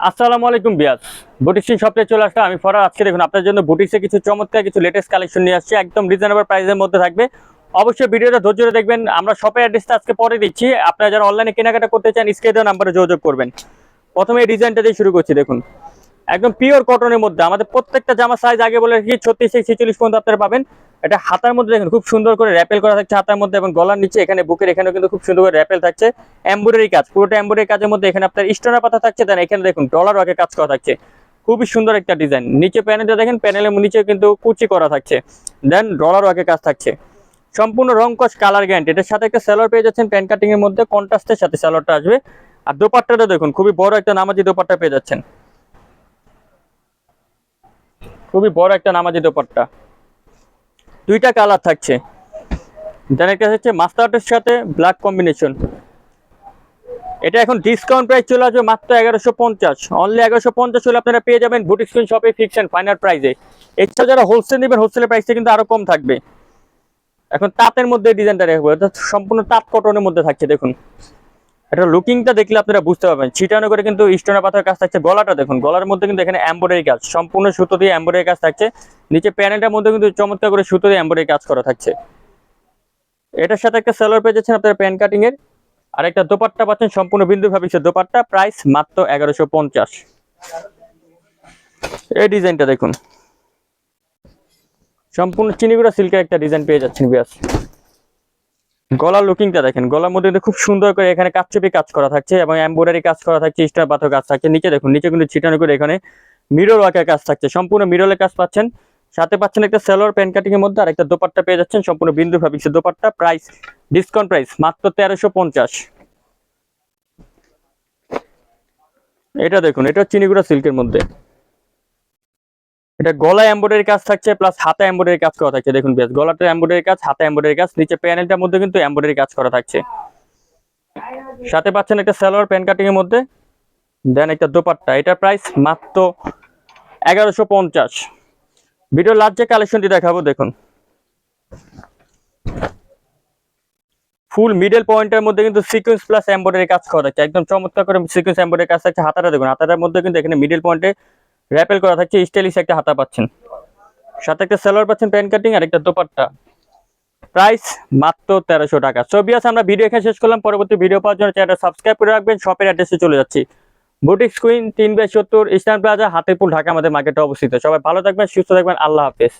আসসালামু আলাইকুম বিয়াস। বুটিক্সিং সপ্তাহে চলে আসলাম আমি ফরার আজকে দেখুন আপনার জন্য বুটিক্সে কিছু চমৎকার কিছু লেটেস্ট কালেকশন নিয়ে আসছি। একদম রিজনেবল প্রাইসের মধ্যে থাকবে। অবশ্যই ভিডিওটা ধৈর্য ধরে দেখবেন। আমরা শপের অ্যাড্রেসটা আজকে পরে দিচ্ছি। আপনারা যারা অনলাইনে কেনাকাটা করতে চান, স্ক্রিনে নাম্বারে যোগাযোগ করবেন। প্রথমে এই ডিজাইনটা দিয়ে শুরু করছি, দেখুন। একদম পিওর কটনের মধ্যে। আমাদের প্রত্যেকটা জামা সাইজ আগে বলে রাখি, ছত্রিশ থেকে ছেচল্লিশ পর্যন্ত আপনারা পাবেন। এটা হাতার মধ্যে দেখুন, খুব সুন্দর করে র্যাপেল করা থাকছে হাতার মধ্যে এবং গলার নিচে এখানে বুকের এখানেও কিন্তু খুব সুন্দর করে র্যাপেল থাকছে। এমব্রয়ডারি কাজ, পুরোটা এমব্রয়ডারি কাজের মধ্যে এখানে আপনার স্টোনের পাতা থাকছে দেন এখানে দেখুন ডলার ওয়ার্কের কাজ করা থাকছে। খুবই সুন্দর একটা ডিজাইন নিচে প্যানেলটা দেখেন প্যানেলের নিচে কিন্তু কুচি করা থাকছে। দেন ডলার ওয়ার্কের কাজ থাকছে। সম্পূর্ণ রং কস কালার গ্যারান্টি এটার সাথে একটা স্যালোয়ার পেয়ে যাচ্ছেন প্যান কাটিং এর মধ্যে কন্ট্রাস্টের সাথে স্যালোয়ারটা আসবে। আর দোপাট্টাটা দেখুন, খুবই বড় একটা নামাজি দোপাট্টা পেয়ে যাচ্ছেন। খুবই বড় একটা নামাজি দোপাট্টা। দুইটা কালার থাকছে। দেন একটা হচ্ছে মাস্টার্ডের সাথে ব্ল্যাক কম্বিনেশন এটা এখন ডিসকাউন্ট প্রাইস চলে আসবে মাত্র এগারোশো পঞ্চাশ। অনলি এগারোশো পঞ্চাশ হলে আপনারা পেয়ে যাবেন বুটিক স্ক্রিন শপে ফিক্সড ফাইনাল প্রাইসে এছাড়া যারা হোলসেল নেবেন হোলসেলের প্রাইসটা কিন্তু আরও কম থাকবে। এখন তাঁতের মধ্যে ডিজাইনটা রাখব এটা সম্পূর্ণ তাঁত কটনের মধ্যে থাকছে, দেখুন। এটা লুকিংটা দেখলে আপনারা বুঝতে পারবেন। ছিটানো করে কিন্তু স্টোনের পাথর কাজ থাকছে, গলাটা দেখুন। গলার মধ্যে কিন্তু এখানে এম্বয়ডারি কাজ, সম্পূর্ণ সুতো দিয়ে এম্বয়ডারি কাজ থাকছে। নিচে প্যানেলটার মধ্যে কিন্তু চমৎকার করে সুতো দিয়ে এম্বয়ডারি কাজ করা থাকছে। এটার সাথে একটা সেলোয়ার পেয়ে যাচ্ছেন আপনারা প্যান কাটিং এর। আর একটা দোপাট্টা পাচ্ছেন, সম্পূর্ণ বিন্দু ভাবিসের দোপাট্টা প্রাইস মাত্র এগারোশো পঞ্চাশ। এই ডিজাইনটা দেখুন। সম্পূর্ণ চিনিগুড়া সিল্কের একটা ডিজাইন পেয়ে যাচ্ছেন, বিয়াস। গলার লুকিংটা দেখেন, গলার মধ্যে খুব সুন্দর করে এখানে কাচচুপি কাজ করা থাকছে এবং এমব্রয়ডারি কাজ করা থাকছে স্টার পাথর কাজ থাকছে। নিচে দেখুন, নিচে কিন্তু ছিটানো করে এখানে মিরর ওয়ার্কের কাজ থাকছে। সম্পূর্ণ মিরলের কাজ পাচ্ছেন। সাথে পাচ্ছেন একটা সেলোয়ার প্যান কাটিং এর মধ্যে আর একটা দোপাট্টা পেয়ে যাচ্ছেন, সম্পূর্ণ বিন্দু ফ্যাব্রিক্সের দোপাট্টা। প্রাইস ডিসকাউন্ট প্রাইস মাত্র তেরোশো পঞ্চাশ। এটা দেখুন, এটা চিনিগুড়া সিল্কের মধ্যে। এটা গলায় এমব্রয়ডারি কাজ থাকছে প্লাস হাতে এমব্রয়ডারি কাজ করা থাকছে। দেখুন বেশ গলাটা এমব্রয়ডারি কাজ, হাতে এমব্রয়ডারি কাজ, নিচে প্যানেলটার মধ্যে কিন্তু এমব্রয়ডারি কাজ করা থাকছে। সাথে পাচ্ছেন একটা সালোয়ার প্যান কাটিং এর মধ্যে। দেন একটা দোপাট্টা, এটা প্রাইস মাত্র এগারোশো পঞ্চাশ। ভিডিও লাস্ট যে কালেকশনটি দেখাবো, দেখুন। ফুল মিডল পয়েন্টের মধ্যে কিন্তু সিকোয়েন্স প্লাস এমব্রয়ডারি কাজ করা থাকছে। একদম চমৎকার করে সিকোয়েন্স এমব্রয়ডারি কাজ থাকছে হাতাটা দেখুন। হাতাটার মধ্যে কিন্তু এখানে মিডল পয়েন্টে র্যাপেল করা থাকছে স্টাইলিশ একটা হাতা পাচ্ছেন। সাথে একটা সেলোয়ার পাচ্ছেন প্যান্ট কাটিং আর একটা দোপাট্টা। প্রাইস মাত্র তেরোশো টাকা। ছবি আছে আমরা ভিডিও এখানে শেষ করলাম। পরবর্তী ভিডিও পাওয়ার জন্য চ্যানেলটা সাবস্ক্রাইব করে রাখবেন। শপের অ্যাড্রেসে চলে যাচ্ছি। বুটিক স্কুইন তিন বাই সত্তর ইস্টার্ন প্লাজা হাতিপুর ঢাকা, আমাদের মার্কেটে অবস্থিত। সবাই ভালো থাকবেন, সুস্থ থাকবেন। আল্লাহ হাফেজ।